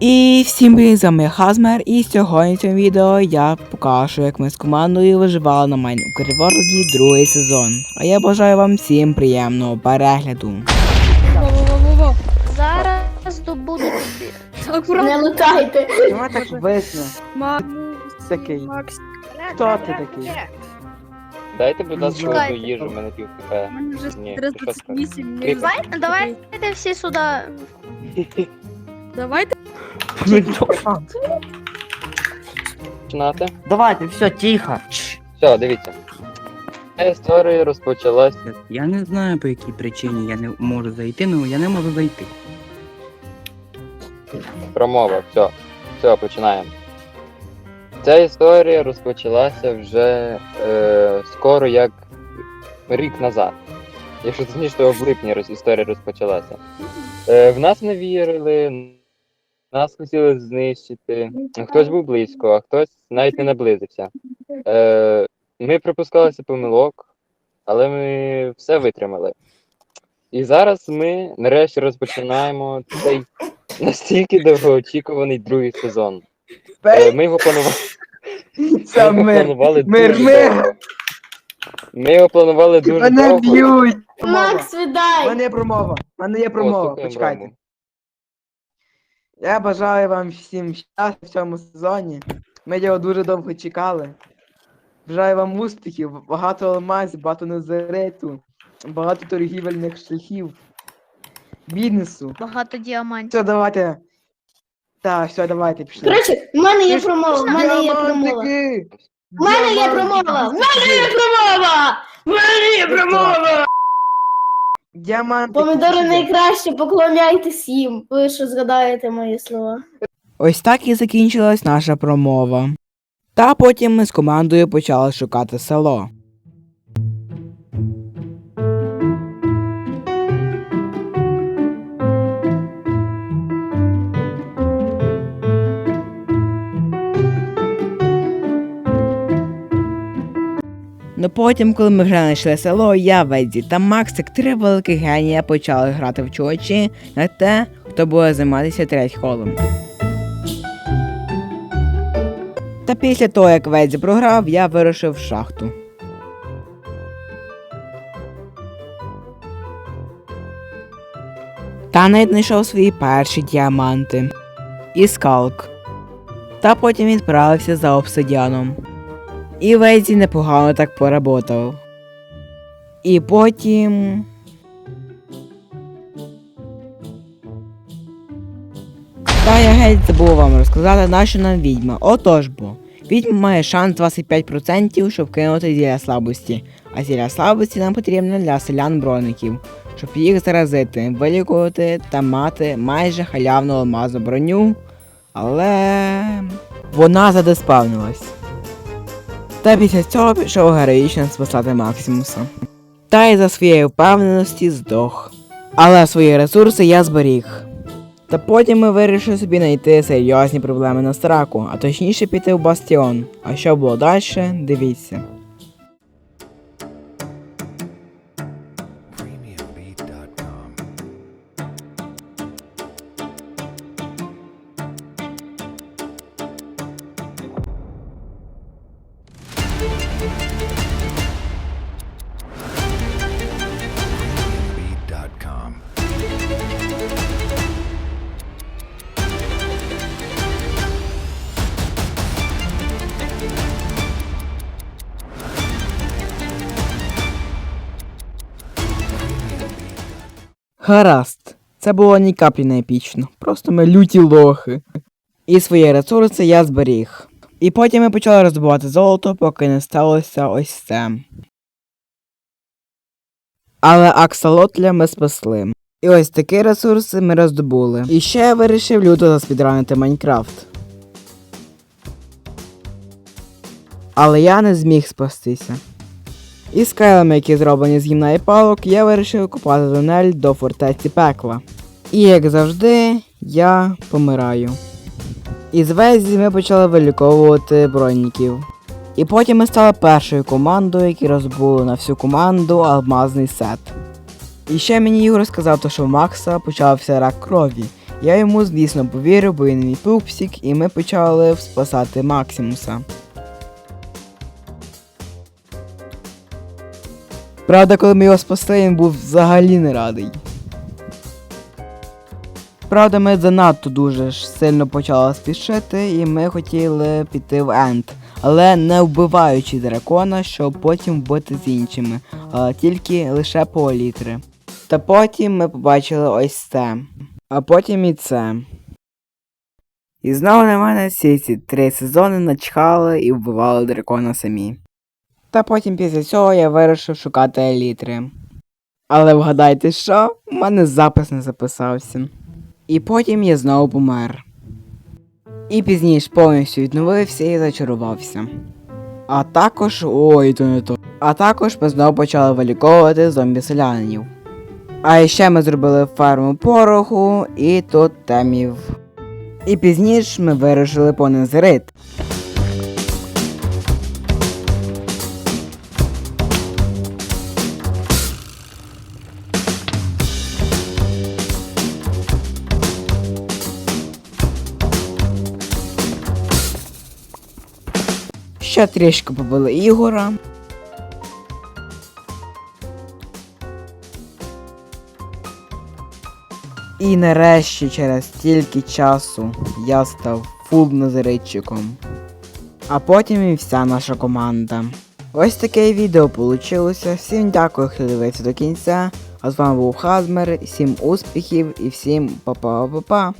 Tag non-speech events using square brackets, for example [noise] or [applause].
І всім привіт, з вами Хазмер, і сьогодні в цьому відео я покажу, як ми з командою виживали на Майн у другий сезон. А я бажаю вам всім приємного перегляду. Во-во-во-во-во. Зараз добуду тобі. Не летайте. Чому так? Макс. Такий. Макс. Хто ти такий? Дайте, будь ласка, Чекайте. одну їжу, в мене пів хп. У мене вже Ні, 328. Давай, давайте всі сюди. [laughs] Давайте. Починати. Давайте, все, тихо. Все, дивіться. Ця історія розпочалась. Я не знаю по якій причині я не можу зайти, ну я не можу зайти. Промова, все. Все, починаємо. Ця історія розпочалася вже е, скоро як рік назад. Якщо точніше, то в липні історія розпочалася. Е, в нас не вірили, нас хотіли знищити. Хтось був близько, а хтось навіть не наблизився. Е, ми припускалися помилок, але ми все витримали. І зараз ми нарешті розпочинаємо цей настільки довгоочікуваний другий сезон. Е, Ми його планували, Це ми його мир. планували Мир, дуже мир. довго. Ми його планували дуже Мене довго. б'ють. Макс, У віддай. мене є промова. У мене є промова. слухаємо Почекайте. Рому. Я бажаю вам всім щастя в цьому сезоні. Ми його дуже довго чекали. Бажаю вам успіхів, багато алмазів, багато незариту, багато торгівельних шляхів, бізнесу. Багато діамантів. Все, давайте. Так, все, давайте пішли. Коротше, в мене є промова, в мене є промова. Діамантики! В мене є промова! В мене є промова! В мене є промова! Діамантики. Помідори найкраще, поклоняйтесь їм. Ви що згадаєте мої слова? Ось так і закінчилась наша промова. Та потім ми з командою почали шукати село. Ну потім, коли ми вже знайшли село, я, Ведзі та Макс, як три великих генія, почали грати в чувачі на те, хто буде займатися третьхолом. Та після того, як Ведзі програв, я вирушив в шахту. Та навіть знайшов свої перші діаманти і скалк. Та потім відправився за обсидіаном. І Вейзі непогано так поработав. І потім. Та я геть забув вам розказати, нащо нам відьма. Отож бо. Відьма має шанс 25%, щоб кинути зілля слабості. А зілля слабості нам потрібно для селян броників, щоб їх заразити, вилікувати та мати майже халявну алмазну броню. Але вона задеспавнилась. Та після цього пішов героїчно спасати Максимуса. Та й за своєї впевненості здох. Але свої ресурси я зберіг. Та потім ми вирішили собі знайти серйозні проблеми на страку, а точніше піти в бастіон. А що було далі, дивіться. Гаразд, це було ні каплі не епічно, просто ми люті лохи. І свої ресурси я зберіг. І потім ми почали роздобувати золото, поки не сталося ось це. Але аксолотля ми спасли. І ось такі ресурси ми роздобули. І ще я вирішив люто заспідранити Майнкрафт. Але я не зміг спастися. І скайлами, які зроблені з гімна і палок, я вирішив купати тунель до фортеці пекла. І як завжди, я помираю. І з Везі ми почали виліковувати бронників. І потім ми стали першою командою, які розбули на всю команду алмазний сет. І ще мені Ігор сказав, що в Макса почався рак крові, Я йому, звісно, повірив, бо він мій пупсік, і ми почали спасати Максимуса. Правда, коли ми його спасли, він був взагалі не радий. Правда, ми занадто дуже сильно почали спішити, і ми хотіли піти в Енд, але не вбиваючи дракона, щоб потім вбити з іншими, а тільки лише по літри. Та потім ми побачили ось це. А потім і це. І знову на мене всі ці три сезони начхали і вбивали дракона самі. Та потім після цього я вирішив шукати елітри. Але вгадайте що? У мене запис не записався. І потім я знову помер. І пізніше повністю відновився і зачарувався. А також. ой, то не то. А також ми знову почали виліковувати зомбі-селянинів. А ще ми зробили ферму пороху і тут темів. І пізніше ми вирішили по Ще трішки побили Ігора. І нарешті через стільки часу я став фул назиритчиком. А потім і вся наша команда. Ось таке відео получилося. Всім дякую, хто дивився до кінця. А з вами був Хазмер, всім успіхів і всім па-па-па-па.